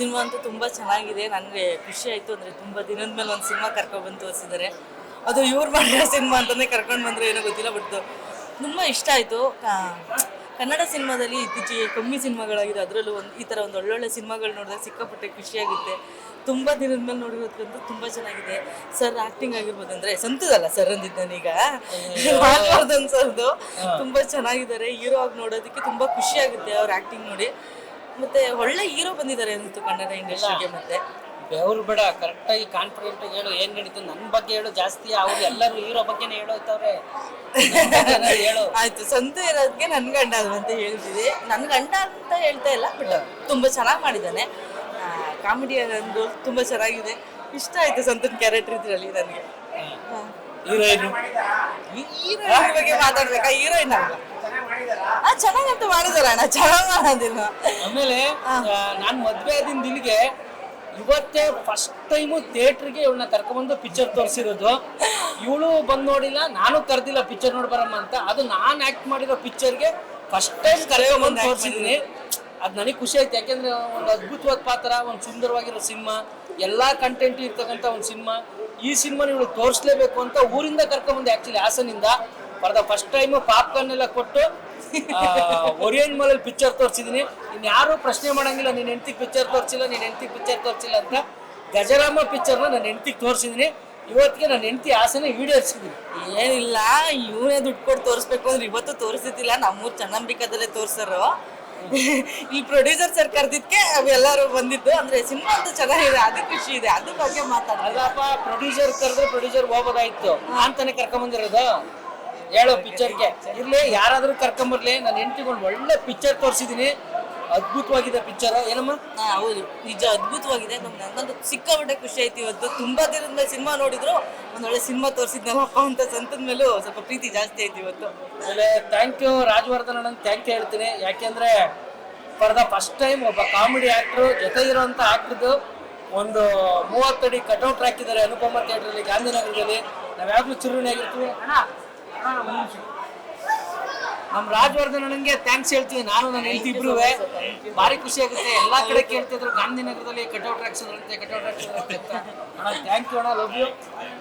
Cinema ಅಂತೂ ತುಂಬ ಚೆನ್ನಾಗಿದೆ. ನನಗೆ ಖುಷಿ ಆಯಿತು ಅಂದರೆ ತುಂಬ ದಿನದ ಮೇಲೆ ಒಂದು ಸಿನಿಮಾ ಕರ್ಕೊಬಂದು ತೋರಿಸಿದ್ದಾರೆ. ಅದು ಇವ್ರು ಮಾಡಿರೋ ಸಿನಿಮಾ ಅಂತಲೇ ಕರ್ಕೊಂಡು ಬಂದರೆ ಏನೋ ಗೊತ್ತಿಲ್ಲ ಬಟ್ ತುಂಬ ಇಷ್ಟ ಆಯಿತು. ಕನ್ನಡ ಸಿನಿಮಾದಲ್ಲಿ ಇತ್ತೀಚೆಗೆ ಕಮ್ಮಿ ಸಿನಿಮಾಗಳಾಗಿದೆ. ಅದರಲ್ಲೂ ಒಂದು ಈ ಥರ ಒಂದು ಒಳ್ಳೊಳ್ಳೆ ಸಿನಿಮಾಗಳು ನೋಡಿದಾಗ ಸಿಕ್ಕಾಪಟ್ಟೆ ಖುಷಿಯಾಗುತ್ತೆ ತುಂಬ ದಿನದ ಮೇಲೆ ನೋಡಿರೋದ್ರಿಂದ ತುಂಬ ಚೆನ್ನಾಗಿದೆ. ಸರ್ ಆ್ಯಕ್ಟಿಂಗ್ ಆಗಿರ್ಬೋದು ಅಂದರೆ ಸಂತದಲ್ಲ ಸರ್ ಅಂದಿದ್ದಾನೀಗ ಸರ್ದು ತುಂಬ ಚೆನ್ನಾಗಿದ್ದಾರೆ. ಹೀರೋ ಆಗಿ ನೋಡೋದಕ್ಕೆ ತುಂಬ ಖುಷಿಯಾಗುತ್ತೆ ಅವ್ರ ಆ್ಯಕ್ಟಿಂಗ್ ನೋಡಿ. ಮತ್ತೆ ಒಳ್ಳೆ ಹೀರೋ ಬಂದಿದ್ದಾರೆ ಅಂತೂ ಕನ್ನಡ ಇಂಡಸ್ಟ್ರಿಗೆ ಮತ್ತೆ. ಬೆವರು ಬೇಡ ಕರೆಕ್ಟಾಗಿ ಕಾನ್ಫಿಡೆಂಟ್ ಹೇಳು ಏನ್ ನಡೀತು ನನ್ನ ಬಗ್ಗೆ ಹೇಳು ಜಾಸ್ತಿ ಅವ್ರು ಎಲ್ಲರೂ ಹೀರೋ ಬಗ್ಗೆನೇ ಹೇಳೋಯ್ತವ್ರೆ. ಹೇಳು. ಆಯ್ತು ಸ್ವಂತ ಇರೋದಕ್ಕೆ ನನ್ ಗಂಡ ಅದು ಅಂತ ಹೇಳ್ತಿದೆ. ನನ್ ಗಂಡ ಅಂತ ಹೇಳ್ತಾ ಇಲ್ಲ ಬಟ್ ತುಂಬಾ ಚೆನ್ನಾಗಿ ಮಾಡಿದ್ದಾನೆ. ಕಾಮಿಡಿ ಅನ್ನೋದು ತುಂಬಾ ಚೆನ್ನಾಗಿದೆ. ಇಷ್ಟ ಆಯ್ತು ಸಂತನ್ ಕ್ಯಾರೆಕ್ಟರ್ ಇದ್ರಲ್ಲಿ ನನಗೆ. ಹೀರೋಯಿನ್. ಹೀರೋಯಿನ್ ಬಗ್ಗೆ ಮಾತಾಡ್ಬೇಕಾ? ಹೀರೋಯಿನ್ ಅಲ್ಲ ಆ ಮಾಡಿದಾರ ಮಾಡಿದಾರೆ ಅಣ್ಣ ಚೆನ್ನಾಗಿ ಮಾಡೋದಿಲ್ಲ. ಆಮೇಲೆ ನಾನು ಮದ್ವೆ ಆದಿಂದ ಇಲ್ಲಿಗೆ ಇವತ್ತೇ ಫಸ್ಟ್ ಟೈಮು ಥಿಯೇಟ್ರಿಗೆ ಇವಳನ್ನ ಕರ್ಕೊಂಡ್ಬಂದು ಪಿಕ್ಚರ್ ತೋರಿಸಿರೋದು. ಇವಳು ಬಂದು ನೋಡಿಲ್ಲ ನಾನು ಕರೆದಿಲ್ಲ ಪಿಕ್ಚರ್ ನೋಡಿ ಬರಮ್ಮ ಅಂತ. ಅದು ನಾನು ಆಕ್ಟ್ ಮಾಡಿರೋ ಪಿಕ್ಚರ್ಗೆ ಫಸ್ಟ್ ಟೈಮ್ ಕರೆಕೊಂಡ್ಬಂದು ತೋರಿಸಿದ್ದೀನಿ ಅದು ನನಗೆ ಖುಷಿ ಆಯ್ತು ಯಾಕೆಂದ್ರೆ ಒಂದು ಅದ್ಭುತವಾದ ಪಾತ್ರ ಒಂದು ಸುಂದರವಾಗಿರೋ ಸಿನಿಮಾ. ಎಲ್ಲ ಕಂಟೆಂಟ್ ಇರ್ತಕ್ಕಂಥ ಒಂದು ಸಿನಿಮಾ. ಈ ಸಿನಿಮಾನ ಇವಳು ತೋರಿಸ್ಲೇಬೇಕು ಅಂತ ಊರಿಂದ ಕರ್ಕೊಂಬಂದು ಆ್ಯಕ್ಚುಲಿ ಹಾಸನಿಂದ. ಬರ್ದ ಫಸ್ಟ್ ಟೈಮು ಪಾಪ್ಕಾರ್ನ್ ಎಲ್ಲ ಕೊಟ್ಟು ಒರಿಯನ್ ಮಾಲಲ್ಲಿ ಪಿಕ್ಚರ್ ತೋರಿಸಿದ್ದೀನಿ ಇನ್ನು ಯಾರು ಪ್ರಶ್ನೆ ಮಾಡಂಗಿಲ್ಲ ನೀನು ಹೆಂಡತಿ ಪಿಕ್ಚರ್ ತೋರಿಸಿಲ್ಲ ನೀನು ಹೆಂಡತಿ ಪಿಕ್ಚರ್ ತೋರಿಸಿಲ್ಲ ಅಂತ ಗಜರಾಮ ಪಿಕ್ಚರ್ನ ನಾನು ಹೆಂಡತಿಗೆ ತೋರಿಸಿದ್ದೀನಿ ಇವತ್ತಿಗೆ ನನ್ನ ಹೆಂಡತಿ ಆಸೆನ ಈಡೇರಿಸಿದ್ದೀನಿ ಏನಿಲ್ಲ ಇವನೇ ದುಡ್ಡು ಕೊಟ್ಟು ತೋರಿಸ್ಬೇಕು ಅಂದ್ರೆ ಇವತ್ತು ತೋರಿಸಿದ್ದಿಲ್ಲ ನಮ್ಮೂರು ಚನ್ನಂಬಿಕಾದಲ್ಲೇ ತೋರಿಸರು. ಈ ಪ್ರೊಡ್ಯೂಸರ್ ಸರ್ ಕರೆದಿದ್ದಕ್ಕೆ ಅವೆಲ್ಲರೂ ಬಂದಿದ್ದು ಅಂದ್ರೆ ಸಿನಿಮಾ ಅಂತೂ ಚೆನ್ನಾಗಿದೆ ಅದು ಖುಷಿ ಇದೆ ಅದ್ರ ಬಗ್ಗೆ ಮಾತಾಡೋದು ಅಲ್ಲಪ್ಪ ಪ್ರೊಡ್ಯೂಸರ್ ಕರೆದ್ರೆ ಪ್ರೊಡ್ಯೂಸರ್ ಹೋಗೋದಾಯ್ತು. ನಾನ್ ತಾನೇ ಕರ್ಕೊಂಬಂದಿರೋದು ಹೇಳೋ ಪಿಕ್ಚರ್ಗೆ ಇರ್ಲಿ ಯಾರಾದ್ರೂ ಕರ್ಕೊಂಬರ್ಲಿ ನನ್ನ ಹೆಂಡತಿಗೊಂಡು ಒಳ್ಳೆ ಪಿಕ್ಚರ್ ತೋರಿಸಿದೀನಿ. ಅದ್ಭುತವಾಗಿದೆ ಪಿಕ್ಚರ್ ಏನಮ್ಮ? ಹಾ, ಹೌದು. ನಿಜ ಅದ್ಭುತವಾಗಿದೆ. ನಮ್ ನನಗಂತೂ ಸಿಕ್ಕಾಪಟ್ಟೆ ಖುಷಿ ಆಯ್ತು ಇವತ್ತು. ತುಂಬಾ ದಿನದ ಮೇಲೆ ಸಿನಿಮಾ ನೋಡಿದ್ರು. ಒಂದೊಳ್ಳೆ ಒಳ್ಳೆ ಸಿನಿಮಾ ತೋರಿಸಿದ್ನಲ್ಲಪ್ಪ ಅಂತ ಸಂತದ ಮೇಲೂ ಸ್ವಲ್ಪ ಪ್ರೀತಿ ಜಾಸ್ತಿ ಆಯ್ತು ಇವತ್ತು. ಆಮೇಲೆ ಥ್ಯಾಂಕ್ ಯು ರಾಜವರ್ಧನ್ ಅಣ್ಣ ಥ್ಯಾಂಕ್ ಯು ಹೇಳ್ತೀನಿ. ಯಾಕೆಂದ್ರೆ ಫಾರ್ ದ ಫಸ್ಟ್ ಟೈಮ್ ಒಬ್ಬ ಕಾಮಿಡಿ ಆಕ್ಟ್ರು ಜೊತೆ ಇರುವಂತ ಆಕ್ಟ್ರದ್ದು ಒಂದು ಮೂವತ್ತಡಿ ಕಟೌಟ್ ಹಾಕಿದ್ದಾರೆ. ಅನುಪಮ ಥಿಯೇಟ್ರಲ್ಲಿ ಗಾಂಧಿನಗರದಲ್ಲಿ. ನಾವು ಯಾವಾಗಲೂ ಚಿರುಣಿ ಆಗಿರ್ತೀವಿ ಅಣ್ಣ, ಅಣ್ಣ, ಒಂದ್ ನಿಮಿಷ. ನಮ್ ರಾಜವರ್ಧನ್ ಅಣ್ಣಂಗೆ ಥ್ಯಾಂಕ್ಸ್ ಹೇಳ್ತೀವಿ ನಾನು ನನ್ನ ಹೆಂಡತಿ ಇಬ್ರು ಭಾರಿ ಖುಷಿ ಆಗುತ್ತೆ. ಎಲ್ಲಾ ಕಡೆ ಕೇಳ್ತಿದ್ರು. ಗಾಂಧಿನಗರದಲ್ಲಿ ಕಟೌಟ್ ಹಾಕ್ಸಿದ್ರಂತೆ ಕಟೌಟ್ ರಾಕ್ಸ್ ಅಣ್ಣ ಥ್ಯಾಂಕ್ ಯು ಅಣ್ಣ. ಲವ್ ಯು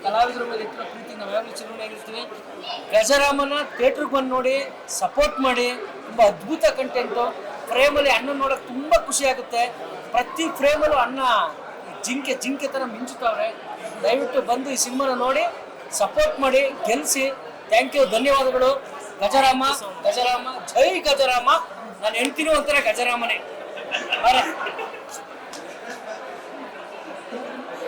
ಕಲಾವಿದರ ಮೇಲೆ ಇಟ್ಟಿರೋ ಪ್ರೀತಿ ನಾವು ಯಾವಾಗಲೂ ಚಿರುಣಿ ಆಗಿರ್ತೀವಿ ಗಜರಾಮನ ಥಿಯೇಟ್ರಿಗೆ ಬಂದು ನೋಡಿ ಸಪೋರ್ಟ್ ಮಾಡಿ. ತುಂಬ ಅದ್ಭುತ ಕಂಟೆಂಟು ಫ್ರೇಮಲ್ಲಿ ಅಣ್ಣ ನೋಡೋಕೆ ತುಂಬ ಖುಷಿ ಆಗುತ್ತೆ. ಪ್ರತಿ ಫ್ರೇಮಲ್ಲೂ ಅಣ್ಣ ಜಿಂಕೆ ಜಿಂಕೆ ಥರ ಮಿಂಚುತ್ತವ್ರೆ. ದಯವಿಟ್ಟು ಬಂದು ಈ ಸಿನಿಮಾನ ನೋಡಿ ಸಪೋರ್ಟ್ ಮಾಡಿ ಗೆಲ್ಲಿಸಿ ಥ್ಯಾಂಕ್ ಯು ಧನ್ಯವಾದಗಳು. ಗಜರಾಮ ಗಜರಾಮ. ಜೈ ಗಜರಾಮ. ನಾನು ಹೆಂಡ್ತಿನೂ ಒಂಥರ ಗಜರಾಮನೇ.